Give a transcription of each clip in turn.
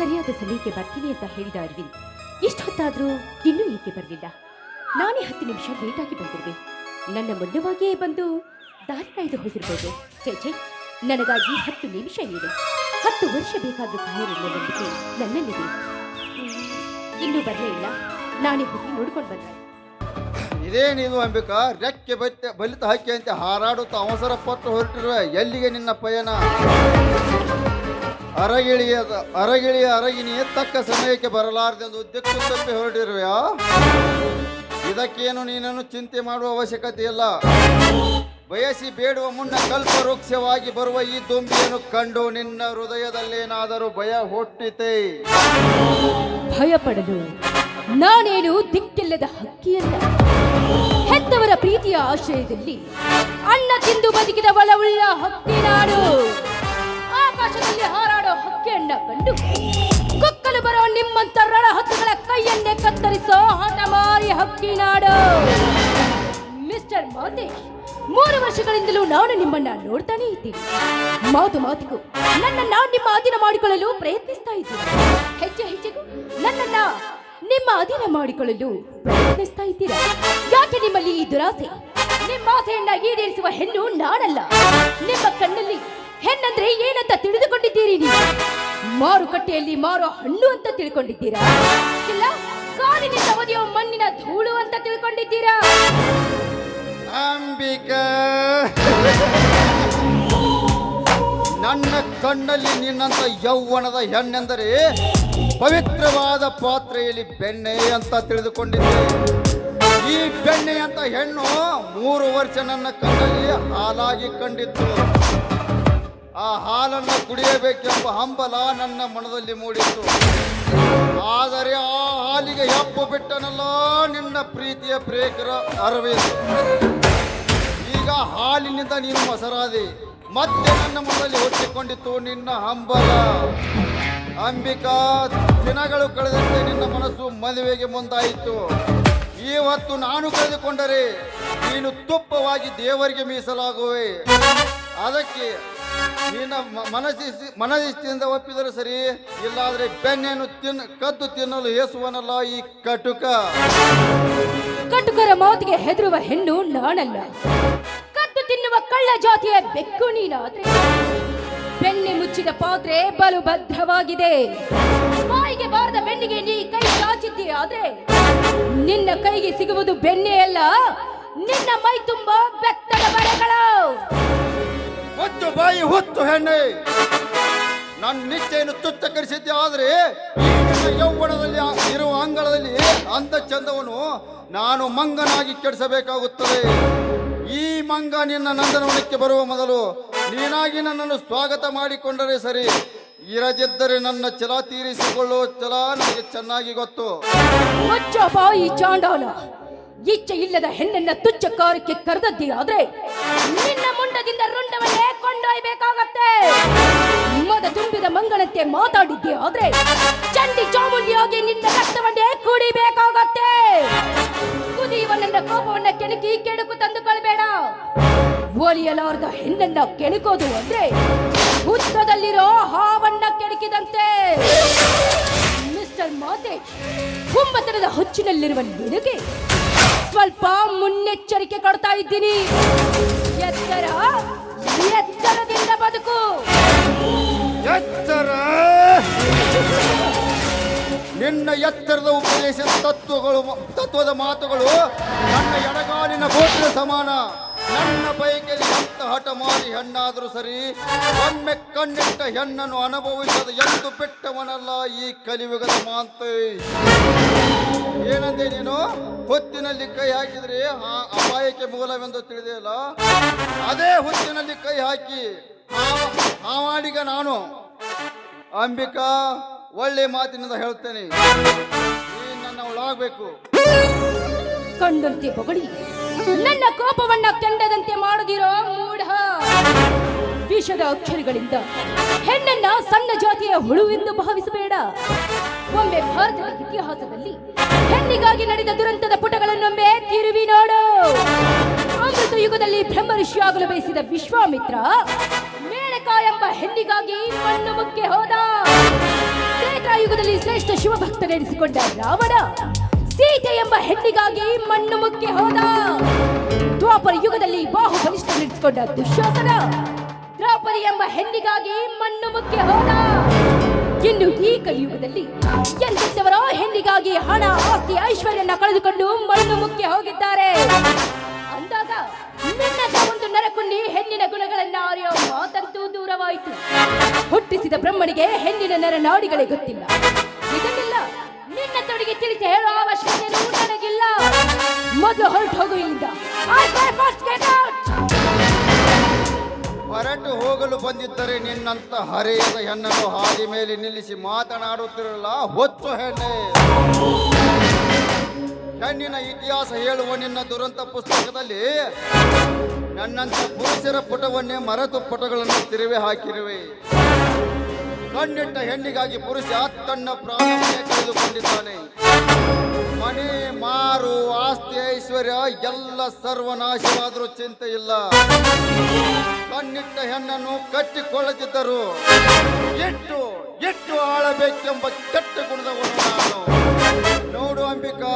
ಸರಿಯಾದ ಸಮಯಕ್ಕೆ ಬರ್ತೀನಿ ಅಂತ ಹೇಳಿದ ಅರವಿಂದ್. ಎಷ್ಟು ಹೊತ್ತಾದರೂ ಇನ್ನೂ ಏಕೆ ಬರಲಿಲ್ಲ. ನಾನೇ ಹತ್ತು ನಿಮಿಷ ಲೇಟಾಗಿ ಬಂದಿರುವೆ. ನನ್ನ ಮೊನ್ನವಾಗಿಯೇ ಬಂದು ದಾರಿ ಕಾಯ್ದು ಹೋಗಿರ್ಬೋದು. ಚೇಚೆ ನನಗಾಗಿ ಹತ್ತು ನಿಮಿಷ ನೀಡು. ಹತ್ತು ವರ್ಷ ಬೇಕಾದ್ರೂ ಕಾಯಿರುವ ನಂಬಿಕೆ ನನ್ನಲ್ಲಿದೆ. ಇನ್ನೂ ಬರಲೇ ಇಲ್ಲ. ನಾನೇ ಹೋಗಿ ನೋಡ್ಕೊಂಡು ಬಂದೆ. ಇದೇನಿದು ಅಂಬಿಕಾ, ರೆಕ್ಕೆ ಬಲಿತ ಹಕ್ಕಿ ಅಂತ ಹಾರಾಡುತ್ತಾ ಅವಸರ ಪಟ್ಟು ಹೊರಟಿರುವ ಎಲ್ಲಿಗೆ ನಿನ್ನ ಪಯಣ? ಅರಗಿಳಿಯ ಅರಗಿಳಿಯ ಅರಗಿನಿಯೇ ತಕ್ಕ ಸಮಯಕ್ಕೆ ಬರಲಾರದೆಂದು ದಿಕ್ಕು ತಪ್ಪಿ ಹೊರಟಿರುವೆಯಾ? ಇದಕ್ಕೇನು ನೀನನ್ನು ಚಿಂತೆ ಮಾಡುವ ಅವಶ್ಯಕತೆ ಇಲ್ಲ. ಬಯಸಿ ಬೇಡುವ ಮುನ್ನ ಕಲ್ಪ ವೃಕ್ಷವಾಗಿ ಬರುವ ಈ ದುಂಬಿಯನ್ನು ಕಂಡು ನಿನ್ನ ಹೃದಯದಲ್ಲೇನಾದರೂ ಭಯ ಹುಟ್ಟಿತೆ? ಪಡೆದು ನಾನೇನು ದಿಕ್ಕಿಲ್ಲದ ಹಕ್ಕಿಯಲ್ಲ. ಹೆತ್ತವರ ಪ್ರೀತಿಯ ಆಶ್ರಯದಲ್ಲಿ ಅಣ್ಣ ತಿಂದು ಬದುಕಿದ ಬಲವುಳ್ಳ ಹಕ್ಕಿ ನಾಡು ಮೂರು ವರ್ಷಗಳಿಂದಲೂ ನಾನು ನಿಮ್ಮನ್ನ ನೋಡ್ತಾನೆ ಇದ್ದೀನಿ. ಮಾತು ಮಾತಿಗೂ ನನ್ನನ್ನ ನಿಮ್ಮ ಅಧೀನ ಮಾಡಿಕೊಳ್ಳಲು ಪ್ರಯತ್ನಿಸ್ತಾ ಇದ್ದೀನಿ. ಹೆಜ್ಜೆ ಹೆಜ್ಜೆಗೂ ನನ್ನನ್ನ ನಿಮ್ಮ ಅಧೀನ ಮಾಡಿಕೊಳ್ಳಲು ಪ್ರಯತ್ನಿಸ್ತಾ ಇದ್ದೀರಾ? ಯಾಕೆ ನಿಮ್ಮಲ್ಲಿ ಈ ದುರಾಸೆ? ನಿಮ್ಮ ಆಸೆಯನ್ನ ಈಡೇರಿಸುವ ಹೆಣ್ಣು ನಾನಲ್ಲ. ನಿಮ್ಮ ಕಣ್ಣಲ್ಲಿ ಹೆಣ್ಣಂದ್ರೆ ಏನಂತ ತಿಳಿದುಕೊಂಡಿದ್ದೀರಿ ನೀವು? ಮಾರುಕಟ್ಟೆಯಲ್ಲಿ ಮಾರೋ ಹಣ್ಣು ಅಂತ ತಿಳ್ಕೊಂಡಿದ್ದೀರಾ? ಇಲ್ಲ ಕಾಲಿನ ಒದೆಯೋ ಮಣ್ಣಿನ ಧೂಳು ಅಂತ ತಿಳ್ಕೊಂಡಿದ್ದೀರಾ? ಅಂಬಿಕಾ ನನ್ನ ಕಣ್ಣಲ್ಲಿ ನಿನ್ನಂತ ಯೌವನದ ಹೆಣ್ಣೆಂದರೆ ಪವಿತ್ರವಾದ ಪಾತ್ರೆಯಲ್ಲಿ ಬೆಣ್ಣೆ ಅಂತ ತಿಳಿದುಕೊಂಡಿದ್ದೆ. ಈ ಬೆಣ್ಣೆ ಅಂತ ಹೆಣ್ಣು ಮೂರು ವರ್ಷ ನನ್ನ ಕಣ್ಣಲ್ಲಿ ಹಾಲಾಗಿ ಕಂಡಿತ್ತು. ಆ ಹಾಲನ್ನು ಕುಡಿಯಬೇಕೆಂಬ ಹಂಬಲ ನನ್ನ ಮನದಲ್ಲಿ ಮೂಡಿತ್ತು. ಆದರೆ ಆ ಹಾಲಿಗೆ ಹೆಪ್ಪು ಬಿಟ್ಟನಲ್ಲ ನಿನ್ನ ಪ್ರೀತಿಯ ಪ್ರೇಕರ ಅರವಿಂದ್. ಈಗ ಹಾಲಿನಿಂದ ನೀನು ಮೊಸರಾದೆ. ಮತ್ತೆ ನನ್ನ ಮನದಲ್ಲಿ ಹೊತ್ತಿಕೊಂಡಿತ್ತು ನಿನ್ನ ಹಂಬಲ. ಅಂಬಿಕಾ, ದಿನಗಳು ಕಳೆದಂತೆ ನಿನ್ನ ಮನಸ್ಸು ಮದುವೆಗೆ ಮುಂದಾಯಿತು. ಇವತ್ತು ನಾನು ಕಳೆದುಕೊಂಡರೆ ನೀನು ತುಪ್ಪವಾಗಿ ದೇವರಿಗೆ ಮೀಸಲಾಗುವೆ. ಅದಕ್ಕೆ ನಿನ್ನ ಮನಸ್ಸಿ ಮನಸ್ಸಿಂದ ಒಪ್ಪಿದರೆ ಸರಿ, ಇಲ್ಲಾದ್ರೆ ಬೆನ್ನೇನು ತಿನ್ನ ಕದ್ದು ತಿನ್ನಲು ಏಸುವನಲ್ಲ ಈ ಕಟುಕ. ಕಟುಕರ ಮಾತಿಗೆ ಹೆದರುವ ಹೆಣ್ಣು ನಾನಲ್ಲ. ಕದ್ದು ತಿನ್ನುವ ಕಳ್ಳ ಜಾತಿಯ ಬೆಕ್ಕು ನೀನಾದ್ರೆ. ಬೆಣ್ಣೆ ಮುಚ್ಚಿದ ಪಾತ್ರೆ ಬಲು ಭದ್ರವಾಗಿದೆ ಬಾಯಿಗೆ ಬಾರದ ಬೆನ್ನಿಗೆ ನೀ ಕೈ ಆದ್ರೆ. ನಿನ್ನ ಕೈಗೆ ಸಿಗುವುದು ಬೆಣ್ಣೆ ಅಲ್ಲ, ನಿನ್ನ ಮೈ ತುಂಬ ಬೆತ್ತದ ಬರೆಗಳು ಹೊತ್ತು ಬಾಯಿ ಹೊತ್ತು ಹೆಣ್ಣೆ. ನನ್ನ ನಿಶ್ಚಯನ್ನು ತುಚ್ಛಕರಿಸಿದ್ದೆ ಆದರೆ ಯೌವನದಲ್ಲಿ ಇರುವ ಅಂಗಳದಲ್ಲಿ ಅಂದ ಚಂದವನು ನಾನು ಮಂಗನಾಗಿ ಕೆಡಿಸಬೇಕಾಗುತ್ತದೆ. ಈ ಮಂಗ ನಿನ್ನ ನಂದನವನಕ್ಕೆ ಬರುವ ಮೊದಲು ನೀನಾಗಿ ನನ್ನನ್ನು ಸ್ವಾಗತ ಮಾಡಿಕೊಂಡರೆ ಸರಿ. ಇರದಿದ್ದರೆ ನನ್ನ ಛಲ ತೀರಿಸಿಕೊಳ್ಳುವ ಛಲ ನನಗೆ ಚೆನ್ನಾಗಿ ಗೊತ್ತು. ಮುಚ್ಚ ಬಾಯಿ ಚಾಂಡಾಲ ಇಚ್ಛೆ ಇಲ್ಲದ ಹೆಣ್ಣನ್ನ ತುಚ್ಛ ಕಾರ್ಯಕ್ಕೆ ಕರೆದದ್ದಿ ಆದ್ರೆ ನಿನ್ನ ಮುಂಡದಿಂದ ರುಂಡವನ್ನೇ ಕೊಂಡೊಯ್ಬೇಕಾಗತ್ತೆ ಮದ ತುಂಬಿದ ಮಂಗಳಂತೆ ಮಾತಾಡಿದ್ದೆ ಆದ್ರೆ ಚಂಡಿ ಚಾಮುಂಡಿಯಾಗಿ ನಿನ್ನ ರಕ್ತವನ್ನೇ ಕುಡಿಬೇಕಾಗತ್ತೆ. ಕುದಿಯುವ ನನ್ನ ಕೋಪವನ್ನ ಕೆಣಕಿ ಕೆಡುಕು ತಂದುಕೊಳ್ಬೇಡ. ಒಲಿಯಲಾರದ ಹೆಣ್ಣನ್ನ ಕೆಣಕೋದು ಅಂದ್ರೆ ಹುತ್ತದಲ್ಲಿರೋ ಹಾವನ್ನ ಕೆಣಕಿದಂತೆ. ಮಿಸ್ಟರ್ ಮಾತೆ ಕುಂಭತನದ ಹುಚ್ಚಿನಲ್ಲಿರುವ ನಿನಗೆ ಸ್ವಲ್ಪ ಮುನ್ನೆಚ್ಚರಿಕೆ ಕೊಡ್ತಾ ಇದ್ದೀನಿ. ಎತ್ತರ ಎತ್ತರದಿಂದ ಬದುಕು. ಎತ್ತರ ನಿನ್ನ ಎತ್ತರದ ಉಪದೇಶದ ತತ್ವಗಳು ತತ್ವದ ಮಾತುಗಳು ನನ್ನ ಎಡಗಾಲಿನ ಗೋತ್ರ ಸಮಾನ. ನನ್ನ ಬೈಕಲ್ಲಿ ಎಂತ ಹಠ ಮಾಡಿ ಹೆಣ್ಣಾದರೂ ಸರಿ, ಒಮ್ಮೆ ಕಣ್ಣಿಟ್ಟ ಹೆಣ್ಣನ್ನು ಅನುಭವಿಸದ ಎಂದು ಬಿಟ್ಟವನಲ್ಲ ಈ ಕಲಿಯುಗದ ಮಾಂತೆ. ಏನಂದೆ ನೀನು? ಹೊತ್ತಿನಲ್ಲಿ ಕೈ ಹಾಕಿದ್ರೆ ಆ ಅಪಾಯಕ್ಕೆ ಮೂಲವೆಂದು ತಿಳಿದೆಯಲ್ಲ? ಅದೇ ಹೊತ್ತಿನಲ್ಲಿ ಕೈ ಹಾಕಿ, ಆ ಹಾವಾಡಿಗ ನಾನು. ಅಂಬಿಕಾ, ಒಳ್ಳೆ ಮಾತಿನಿಂದ ಹೇಳ್ತೇನೆ. ನೀನ್ ನನ್ನ ಒಳಾಗಬೇಕು ಕಂಡಂತೆ ಹೊಗಳಿ ನನ್ನ ಕೋಪವನ್ನ ಕೆಂಡದಂತೆ ಮಾಡದಿರೋ ಮೂಢ ವಿಷದ ಅಕ್ಷರಗಳಿಂದ ಹೆಣ್ಣನ್ನ ಸಣ್ಣ ಜಾತಿಯ ಹುಳು ಎಂದು ಭಾವಿಸಬೇಡ. ಒಮ್ಮೆ ಭಾರತದ ಇತಿಹಾಸದಲ್ಲಿ ಹೆಣ್ಣಿಗಾಗಿ ನಡೆದ ದುರಂತದ ಪುಟಗಳನ್ನೊಮ್ಮೆ ತಿರುವಿ ನೋಡು. ಅಮೃತ ಯುಗದಲ್ಲಿ ಬ್ರಹ್ಮ ಋಷಿಯಾಗಲು ಬಯಸಿದ ವಿಶ್ವಾಮಿತ್ರ ಮೇಳಕ ಎಂಬ ಹೆಣ್ಣಿಗಾಗಿ ಮಣ್ಣು ಮುಕ್ಕೆ ಹೋದ. ಶ್ರೇಷ್ಠ ಶಿವಭಕ್ತನೆನಿಸಿಕೊಂಡ ರಾವಣ ಸೀತೆ ಎಂಬ ಹೆಣ್ಣಿಗಾಗಿ ಮಣ್ಣು ಮುಕ್ಕಿ ಹೋದ ದ್ವಾಪರ ಯುಗದಲ್ಲಿ ಬಾಹು ಬಲಿಷ್ಠಗೊಳಿಸಿಕೊಂಡ ದುಶ್ಯಾಸನ. ದ್ರೌಪದಿ ಎಂಬ ಹೆಣ್ಣಿಗಾಗಿ ಮಣ್ಣು ಮುಕ್ಕಿ ಹೋದ. ಇನ್ನು ಈ ಕಲಿಯುಗದಲ್ಲಿ ಎಂತೆಂಥವರ ಹೆಣ್ಣಿಗಾಗಿ ಹಣ, ಆಸ್ತಿ, ಐಶ್ವರ್ಯನ ಕಳೆದುಕೊಂಡು ಮಣ್ಣು ಮುಕ್ಕಿ ಹೋಗಿದ್ದಾರೆ. ಅಂದಾಗ ನಿನ್ನ ಒಂದು ನರಕುಂಡಿ ಹೆಣ್ಣಿನ ಗುಣಗಳನ್ನ ಅರಿಯೋ ಮಾತಂತೂ ದೂರವಾಯಿತು. ಹುಟ್ಟಿಸಿದ ಬ್ರಹ್ಮನಿಗೆ ಹೆಣ್ಣಿನ ನರ ನಾಡಿಗಳೇ ಗೊತ್ತಿಲ್ಲ. ಇದನ್ನೆಲ್ಲ ನಿನ್ನ ತೊಡಿಗೆ ತಿಳಿಸಿ ಹೇಳೋ ಅವಶ್ಯಕತೆ ನನಗಿಲ್ಲ. ಮೊದಲು ಹೊರಟು ಹೋಗು ಇಲ್ಲಿಂದ! ಹೊರಟು ಹೋಗಲು ಬಂದಿದ್ದರೆ ನಿನ್ನಂತ ಹರೆಯದ ಹೆಣ್ಣನ್ನು ಹಾದಿ ಮೇಲೆ ನಿಲ್ಲಿಸಿ ಮಾತನಾಡುತ್ತಿರಲ್ಲ ಹೊತ್ತು ಹೆಣ್ಣೆ. ಹೆಣ್ಣಿನ ಇತಿಹಾಸ ಹೇಳುವ ನಿನ್ನ ದುರಂತ ಪುಸ್ತಕದಲ್ಲಿ ನನ್ನಂತ ಪುರುಷರ ಪುಟವನ್ನೇ ಮರೆತು ಪುಟಗಳನ್ನು ತಿರುವೆ ಹಾಕಿರುವೆ. ಕಣ್ಣಿಟ್ಟ ಹೆಣ್ಣಿಗಾಗಿ ಪುರುಷ ತನ್ನ ಪ್ರಾಣವನ್ನೇ ಕಳೆದುಕೊಂಡಿದ್ದಾನೆ. ಮನೆ ಮಾರು ಆಸ್ತಿ ಐಶ್ವರ್ಯ, ಎಲ್ಲ ಸರ್ವನಾಶವಾದರೂ ಚಿಂತೆ ಇಲ್ಲ. ಕಣ್ಣಿಟ್ಟ ಹೆಣ್ಣನ್ನು ಕಟ್ಟಿಕೊಳ್ಳದಿದ್ದರು ಎಷ್ಟು ಎಷ್ಟು ಆಳಬೇಕೆಂಬ ಕೆಟ್ಟ ಗುಣದವನು ನಾನು. ನೋಡು ಅಂಬಿಕಾ,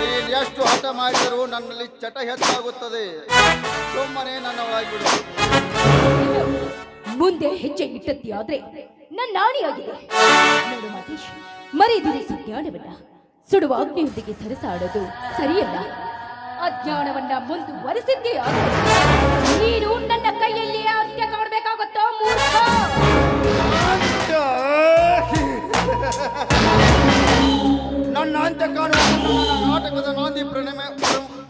ನೀನು ಎಷ್ಟು ಹಠ ಮಾಡಿದರೂ ನನ್ನಲ್ಲಿ ಚಟ ಹೆಚ್ಚಾಗುತ್ತದೆ. ಸುಮ್ಮನೆ ನನ್ನ ಒಳಗಿಡು ಮುಂದೆ ಹೆಜ್ಜೆ ಇಟ್ಟತ್ತಿ ಆದ್ರೆ ನನ್ನ ನಾಣಿಯಾಗಿದೆ ನೋಡು ಮಹೇಶ್ ಮರೆದಿರಿ ಸುಜ್ಞಾನವನ್ನ. ಸುಡುವ ಅಗ್ನಿಯೊಂದಿಗೆ ಸರಸಾಡೋದು ಸರಿಯಲ್ಲ. ಅಜ್ಞಾನವನ್ನ ಮುಂದುವರೆಸಿದ್ದೇ ನೀನು ನನ್ನ ಕೈಯಲ್ಲಿ ಅಂತ್ಯ ಕಾಣಬೇಕಾಗುತ್ತೋ ನನ್ನ ಅಂತ್ಯ ಕಾಣುವ ನಾಟಕದ ನಾಂದಿ ಪ್ರಣಮ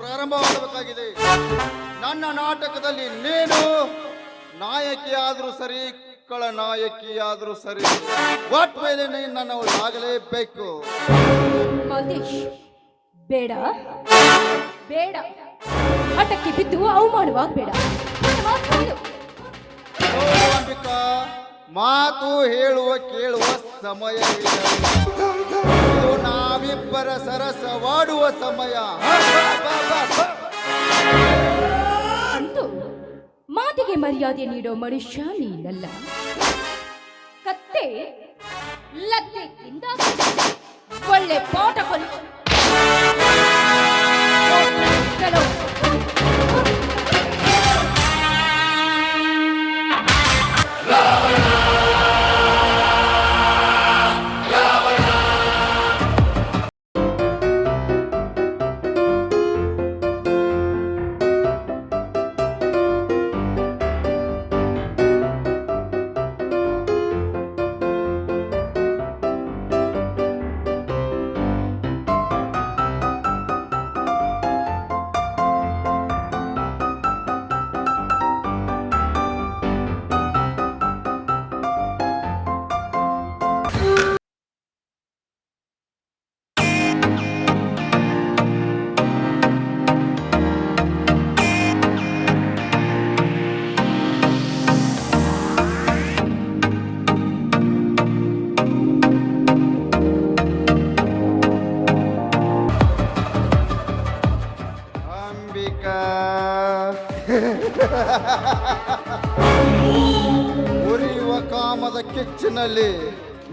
ಪ್ರಾರಂಭವಾಗಬೇಕಾಗಿದೆ. ನನ್ನ ನಾಟಕದಲ್ಲಿ ನೀನು ನಾಯಕಿಯಾದರೂ ಸರಿ ಕಳ ನಾಯಕಿಯಾದರೂ ಸರಿ ಒಟ್ ಮೇಲೆ ನನ್ನ ಆಗಲೇಬೇಕು? ಬೇಡ ಬೇಡ. ಆಟಕ್ಕೆ ಬಿದ್ದು ಅವಮಾನವಾಗಬೇಡ ನನ್ನ ಮಾತು ಅಂಬಿಕಾ ಹೇಳುವ ಕೇಳುವ ಸಮಯ ಇದು. ನಾವಿಬ್ಬರ ಸರಸವಾಡುವ ಸಮಯ. ಮಾತಿಗೆ ಮರ್ಯಾದೆ ನೀಡೋ ಮನುಷ್ಯ ನೀನಲ್ಲ. ಕತ್ತೆ ಲತ್ತೆ ತಿಂದ ಒಳ್ಳೆ ಪಾಠ ಕಲಿತು.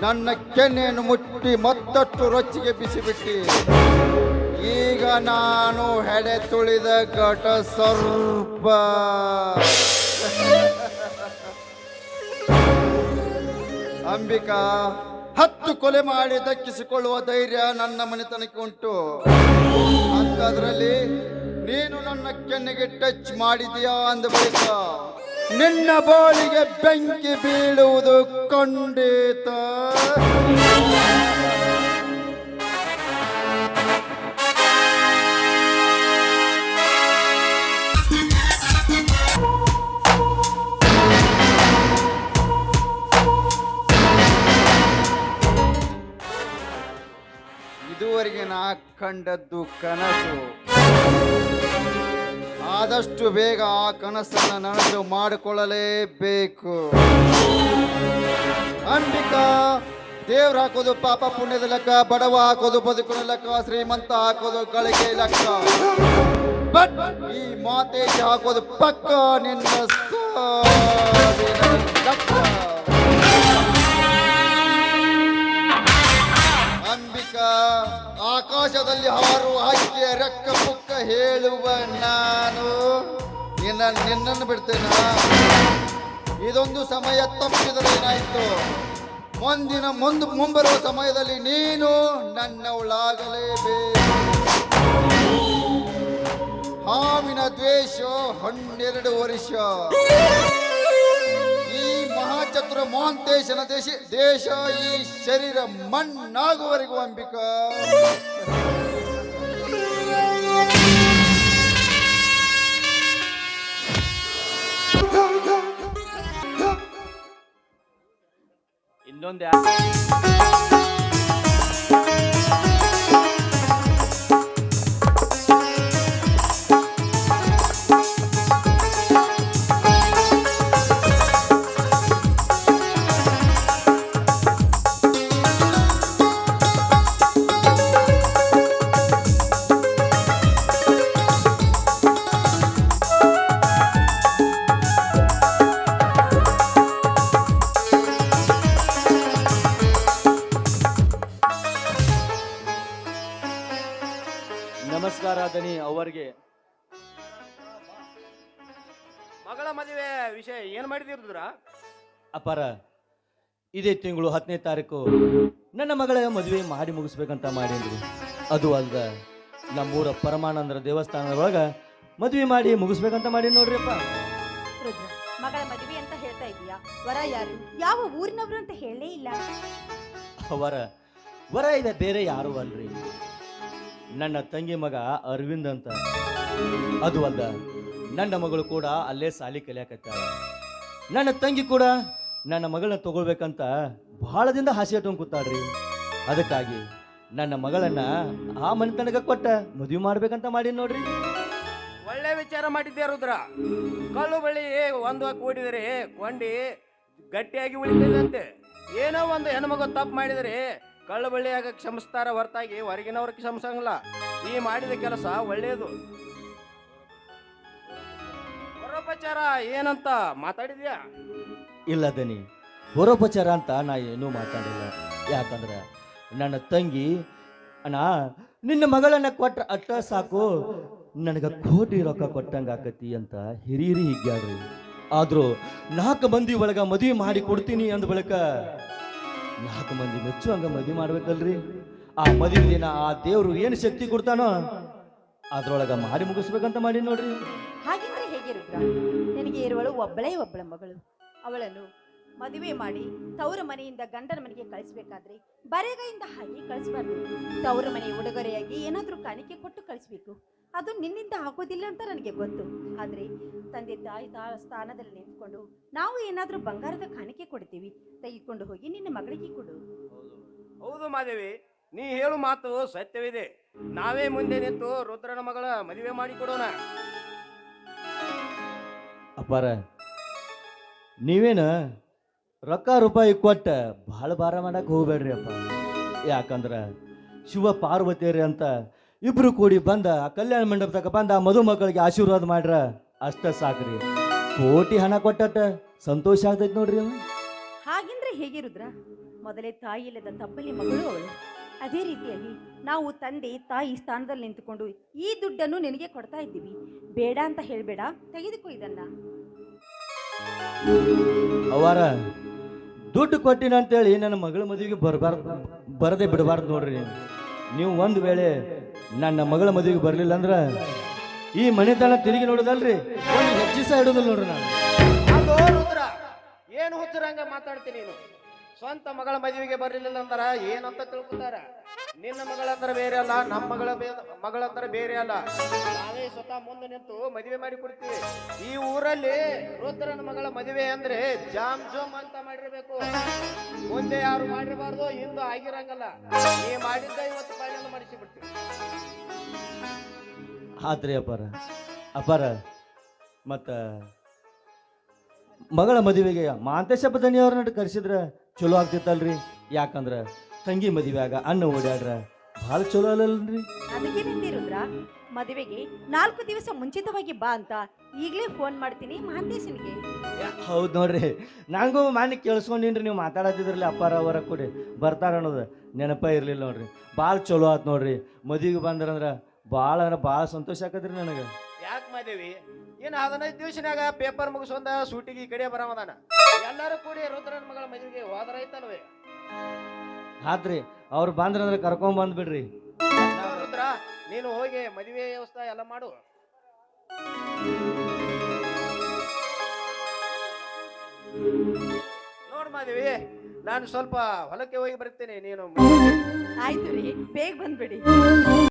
ನನ್ನ ಕೆನೆಯನ್ನು ಮುಟ್ಟಿ ಮತ್ತಷ್ಟು ರೊಚ್ಚಿಗೆ ಬಿಸಿಬಿಟ್ಟಿ. ಈಗ ನಾನು ಹೆಡೆ ತುಳಿದ ಘಟ ಸ್ವರೂಪ ಅಂಬಿಕಾ, ಹತ್ತು ಕೊಲೆ ಮಾಡಿ ದಕ್ಕಿಸಿಕೊಳ್ಳುವ ಧೈರ್ಯ ನನ್ನ ಮನೆತನಕ್ಕೆ ಉಂಟು. ಅಂಥದ್ರಲ್ಲಿ ನೀನು ನನ್ನ ಕೆನ್ನೆಗೆ ಟಚ್ ಮಾಡಿದೀಯಾ ಅಂದ ಬಳಿಕ ನಿನ್ನ ಬಾಳಿಗೆ ಬೆಂಕಿ ಬೀಳುವುದು ಖಂಡಿತ. ಇದುವರೆಗೆ ನಾ ಕಂಡದ್ದು ಕನಸು. ಆದಷ್ಟು ಬೇಗ ಆ ಕನಸನ್ನು ನನಸು ಮಾಡಿಕೊಳ್ಳಲೇಬೇಕು. ಅಂಬಿಕಾ ದೇವ್ರು ಹಾಕೋದು ಪಾಪ ಪುಣ್ಯದ ಲೆಕ್ಕ, ಬಡವ ಹಾಕೋದು ಬದುಕಿನ ಲೆಕ್ಕ, ಶ್ರೀಮಂತ ಹಾಕೋದು ಗಳಿಗೆ ಲೆಕ್ಕ. ಬಟ್ ಈ ಮಾತೇಜಿ ಹಾಕೋದು ಪಕ್ಕ ನಿನ್ನ ಅಂಬಿಕಾ ಆಕಾಶದಲ್ಲಿ ಹಾರು ಹಕ್ಕಿ ರಕ್ಕ ಪುಕ್ಕ ಹೇಳುವ ನಾನು. ನಿನ್ನ, ನಿನ್ನನ್ನು ಬಿಡ್ತೇನ ಇದೊಂದು ಸಮಯ ತಪ್ಪಿದರೆ ಏನಾಯ್ತು? ಮುಂದಿನ ಮುಂದೆ, ಮುಂಬರುವ ಸಮಯದಲ್ಲಿ ನೀನು ನನ್ನವಳಾಗಲೇಬೇಕು. ಹಾವಿನ ದ್ವೇಷ ಹನ್ನೆರಡು ವರ್ಷ. ಮಹಾಚತುರ ಮೋಹಂತೇಶನ ದೇಶ ದೇಶ ಈ ಶರೀರ ಮಣ್ಣಾಗುವವರೆಗೂ ಅಂಬಿಕಾ. ಇನ್ನೊಂದು ಏನ್ ಮಾಡಿದಿರ ಅಪಾರ ಇದೇ ತಿಂಗಳು ಹತ್ತನೇ ತಾರೀಕು ನನ್ನ ಮಗಳ ಮದುವೆ ಮಾಡಿ ಮುಗಿಸ್ಬೇಕಂತ ಮಾಡಿದ್ರು. ಅದು ಅಲ್ದ ನಮ್ಮೂರ ಪರಮಾನಂದರ ದೇವಸ್ಥಾನದ ಒಳಗ ಮದುವೆ ಮಾಡಿ ಮುಗಿಸ್ಬೇಕಂತ ಮಾಡಿ ನೋಡ್ರಿ ಅಪ್ಪ. ರುದ್ರ ಮಗಳ ಮದುವೆ ಅಂತ ಹೇಳ್ತಾ ಇದೀಯಾ ವರ ಯಾರು? ಯಾವ ಊರಿನವರು ಅಂತ ಹೇಳಲೇ ಇಲ್ಲ. ವರ ವರ ಇದೆ ಬೇರೆ ಯಾರು ಅಲ್ರಿ? ನನ್ನ ತಂಗಿ ಮಗ ಅರವಿಂದ್ ಅಂತ. ಅದು ಅಲ್ದ ನನ್ನ ಮಗಳು ಕೂಡ ಅಲ್ಲೇ ಸಾಲಿ ಕಲಿಯಾಕತ್ತಾಳ. ನನ್ನ ತಂಗಿ ಕೂಡ ನನ್ನ ಮಗಳನ್ನ ತಗೊಳ್ಬೇಕಂತ ಬಹಳ ದಿನ ಹಾಸಿ ಇಟ್ಕೊಂಡ್ ಅದಕ್ಕಾಗಿ ನನ್ನ ಮಗಳನ್ನ ಆ ಮನೆತನಕ ಕೊಟ್ಟ ಮದುವೆ ಮಾಡ್ಬೇಕಂತ ಮಾಡಿ ನೋಡ್ರಿ. ಒಳ್ಳೆ ವಿಚಾರ ಮಾಡಿದ್ದೆ ರುದ್ರ? ಕಲ್ಲು ಬಳಿ ಒಂದು ಕೂಡಿದರೆ ಕೊಂಡಿ ಗಟ್ಟಿಯಾಗಿ ಉಳಿತದಂತೆ ಏನೋ ಒಂದು ಹೆಣ್ಮಗ ತಪ್ಪು ಮಾಡಿದರೆ ಕಳ್ಳು ಬಳ್ಳಿಯಾಗ ಕ್ಷಮಿಸ್ತಾರ ಹೊರತಾಗಿ ಹೊರಗಿನವ್ರಿಗೆ ಕ್ಷಮಿಸಂಗಿಲ್ಲ. ಈ ಮಾಡಿದ ಕೆಲಸ ಒಳ್ಳೆಯದು ಪರೋಪಚಾರ ಏನಂತ ಮಾತಾಡಿದ್ಯಾ? ಇಲ್ಲ ದನಿ ಹೊರೋಪಚಾರ ಅಂತ ನಾ ಏನೂ ಮಾತಾಡಿಲ್ಲ. ಯಾಕಂದ್ರೆ ನನ್ನ ತಂಗಿ ಅಣ್ಣ ನಿನ್ನ ಮಗಳನ್ನ ಕೊಟ್ಟ ಅಟ್ಟ ಸಾಕು. ನನಗೆ ಕೋಟಿ ರೊಕ್ಕ ಕೊಟ್ಟಂಗೆ ಆಕತಿ ಅಂತ ಹಿರಿಯರಿ ಹಿಗ್ಗ್ಯಾಡ್ರಿ ಆದರೂ ನಾಲ್ಕು ಮಂದಿ ಒಳಗ ಮದುವೆ ಮಾಡಿ ಕೊಡ್ತೀನಿ ಅಂದ ಬಳಿಕ ನಾಲ್ಕು ಮಂದಿ ಮೆಚ್ಚುವಂಗ ಮದುವೆ ಮಾಡ್ಬೇಕಲ್ರಿ. ಆ ಮದುವೆ ದಿನ ಆ ದೇವ್ರು ಏನು ಶಕ್ತಿ ಕೊಡ್ತಾನೋ ಅದ್ರೊಳಗೆ ಮಾಡಿ ಮುಗಿಸ್ಬೇಕಂತ ಮಾಡಿ ನೋಡ್ರಿ. ಹಾಗಿದ್ರೆ ಹೇಗೆ ನಿನಗೆ ಇರುವಳು ಒಬ್ಬಳೇ ಒಬ್ಬಳ ಮಗಳು. ಅವಳನ್ನು ಮದುವೆ ಮಾಡಿ ತವರು ಮನೆಯಿಂದ ಗಂಡನ ಮನೆಗೆ ಕಳಿಸ್ಬೇಕಾದ್ರೆ ಬರೆಗೈಯಿಂದ ಹಾಗೆ ಕಳಿಸ್ಬಾರ್ದು. ತವರು ಮನೆ ಉಡುಗೊರೆಯಾಗಿ ಏನಾದರೂ ಕಾಣಿಕೆ ಕೊಟ್ಟು ಕಳಿಸ್ಬೇಕು. ಅದು ನಿನ್ನಿಂದ ಆಗೋದಿಲ್ಲ ಅಂತ ನನಗೆ ಗೊತ್ತು. ಆದರೆ ತಂದೆ ತಾಯಿ ತಾ ಸ್ಥಾನದಲ್ಲಿ ನಿಂತ್ಕೊಂಡು ನಾವು ಏನಾದರೂ ಬಂಗಾರದ ಕಾಣಿಕೆ ಕೊಡ್ತೀವಿ. ತೆಗೆದುಕೊಂಡು ಹೋಗಿ ನಿನ್ನ ಮಗಳಿಗೆ ಕೊಡು. ಹೌದು ಮಾದೇವಿ, ನೀ ಹೇಳು ಮಾತು ಸತ್ಯವಿದೆ. ನಾವೇ ಮುಂದೆ ನಿಂತು ರುದ್ರನ ಮಗಳ ಮದುವೆ ಮಾಡಿ ಕೊಡೋಣ. ಅಪ್ಪಾರ ನೀವೇನ ರೊಕ್ಕ ರೂಪಾಯಿ ಕೊಟ್ಟ ಭಾಳ ಭಾರ ಮಾಡಕ್ಕೆ ಹೋಗ್ಬೇಡ್ರಿ ಅಪ್ಪ. ಯಾಕಂದ್ರೆ ಶಿವ ಪಾರ್ವತಿಯರಿ ಅಂತ ಇಬ್ರು ಕೂಡಿ ಬಂದ ಆ ಕಲ್ಯಾಣ ಮಂಟಪದಾಗ ಬಂದ ಆ ಮಧುಮಕ್ಕಳಿಗೆ ಆಶೀರ್ವಾದ ಮಾಡ್ರ ಅಷ್ಟ ಸಾಕ್ರಿ. ಕೋಟಿ ಹಣ ಕೊಟ್ಟಟ ಸಂತೋಷ ಆಗ್ತೈತಿ ನೋಡ್ರಿ ಹಾಗಿಂದ್ರೆ ಹೇಗಿರುದ್ರ ಮೊದಲೇ ತಾಯಿ ಇಲ್ಲದ ತಪ್ಪಲಿ ಮಗಳು ಅವಳು. ಅದೇ ರೀತಿಯಾಗಿ ನಾವು ತಂದೆ ತಾಯಿ ಸ್ಥಾನದಲ್ಲಿ ನಿಂತುಕೊಂಡು ಈ ದುಡ್ಡನ್ನು ನಿನಗೆ ಕೊಡ್ತಾ ಇದ್ದೀವಿ. ಬೇಡ ಅಂತ ಹೇಳಬೇಡ ತೆಗೆದುಕೋ ಇದನ್ನ. ಅವರ ದುಡ್ಡು ಕೊಟ್ಟಿನ ಅಂತೇಳಿ ನನ್ನ ಮಗಳ ಮದುವೆಗೆ ಬರಬಾರ್ದು ಬರದೆ ಬಿಡಬಾರ್ದು ನೋಡ್ರಿ ನೀವು ಒಂದು ವೇಳೆ ನನ್ನ ಮಗಳ ಮದುವೆಗೆ ಬರಲಿಲ್ಲ ಅಂದ್ರೆ ಈ ಮನೆತನ ತಿರುಗಿ ನೋಡೋದಲ್ರಿ? ಹೆಚ್ಚಿಸ ಇಡೋದಿಲ್ಲ ನೋಡ್ರಿ ನಾನು. ಏನು ಹುಚ್ಚರಂಗ ಮಾತಾಡ್ತೀನಿ ನೀನು? ಸ್ವಂತ ಮಗಳ ಮದುವೆಗೆ ಬರಲಿಲ್ಲ ಅಂದ್ರ ಏನಂತ ತಿಳ್ಕೊತಾರ? ನಿನ್ನ ಮಗಳಂದ್ರ ಬೇರೆ ಅಲ್ಲ, ನಮ್ಮ ಮಗಳ ಮಗಳಂದ್ರ ಬೇರೆ ಅಲ್ಲ. ನಾವೇ ಸ್ವತಃ ಮುಂದೆ ನಿಂತು ಮದುವೆ ಮಾಡಿ ಕೊಡ್ತೀವಿ. ಈ ಊರಲ್ಲಿ ರುದ್ರನ ಮಗಳ ಮದುವೆ ಅಂದ್ರೆ ಜಾಮ್ ಜೋಮ್ ಅಂತ ಮಾಡಿರ್ಬೇಕು. ಮುಂದೆ ಯಾರು ಮಾಡಿರಬಾರ್ದು ಇಂದು ಆಗಿರಂಗಲ್ಲ. ನೀ ಮಾಡಿದ್ದ ಇವತ್ತು ಪಾಲಿನ ಮಾಡಿಸಿ ಬಿಡ್ತೀವಿ ಆತ್ರಿ ಅಪಾರ ಅಪಾರ, ಮತ್ತ ಮಗಳ ಮದುವೆಗೆ ಮಾಂತೇಶಪ್ಪ ಬದನಿಯವ್ರನ್ನ ಕರೆಸಿದ್ರ ಚಲೋ ಆಗ್ತಿತ್ತಲ್ರಿ? ಯಾಕಂದ್ರ ತಂಗಿ ಮದುವೆಯಾಗ ಅಣ್ಣ ಓಡಾಡ್ರ ಭಾಳ ಚಲೋ ಅಲ್ಲಲ್ರಿ? ಅದಕ್ಕೆ ನಿಂತಿರುದ್ರ ಮದುವೆಗೆ ನಾಲ್ಕು ದಿವಸ ಮುಂಚಿತವಾಗಿ ಬಾ ಅಂತ ಈಗಲೇ ಫೋನ್ ಮಾಡ್ತೀನಿ ಮಹಾಂತೇಶನಿಗೆ. ಹೌದು ನೋಡ್ರಿ ನಂಗೂ ಮಾನಿ ಕೇಳಿಸ್ಕೊಂಡಿನ್ರಿ ನೀವು ಮಾತಾಡತ್ತಿದ್ರಲ್ಲ ಅಪ್ಪಾರ ಅವರ ಕೊಡಿ. ಬರ್ತಾರ ಅನ್ನೋದು ನೆನಪ ಇರಲಿಲ್ಲ ನೋಡ್ರಿ. ಭಾಳ ಚಲೋ ಆತು ನೋಡ್ರಿ. ಮದುವೆಗೆ ಬಂದ್ರಂದ್ರ ಭಾಳ ಅಂದ್ರೆ ಭಾಳ ಸಂತೋಷ ಆಕತ್ರಿ ನನಗೆ. ಯಾಕೆ ಮಾದೇವಿ ಏನು ಹದಿನೈದು ದಿವಸನಾಗ ಪೇಪರ್ ಮುಗಿಸೊಂದ ಸೂಟಿಗೆ ಈ ಕಡೆ ಬರಮದಾನ? ಎಲ್ಲರೂ ಕೂಡಿ ರುದ್ರನ ಮಗಳ ಮದುವೆಗೆ ಹೋದ್ರ ಐತಲ್ವೇ ಆತ್ರಿ ಅವ್ರು ಬಂದ್ರಂದ್ರೆ ಕರ್ಕೊಂಡ್ ಬಂದ್ಬಿಡ್ರಿ. ರುದ್ರ ನೀನು ಹೋಗಿ ಮದುವೆ ವ್ಯವಸ್ಥೆ ಎಲ್ಲ ಮಾಡು. ನೋಡ್ ಮಾದೇವಿ ನಾನು ಸ್ವಲ್ಪ ಹೊಲಕ್ಕೆ ಹೋಗಿ ಬರ್ತೇನೆ ನೀನು ಆಯ್ತು ರೀ ಬೇಗ ಬಂದ್ಬಿಡಿ.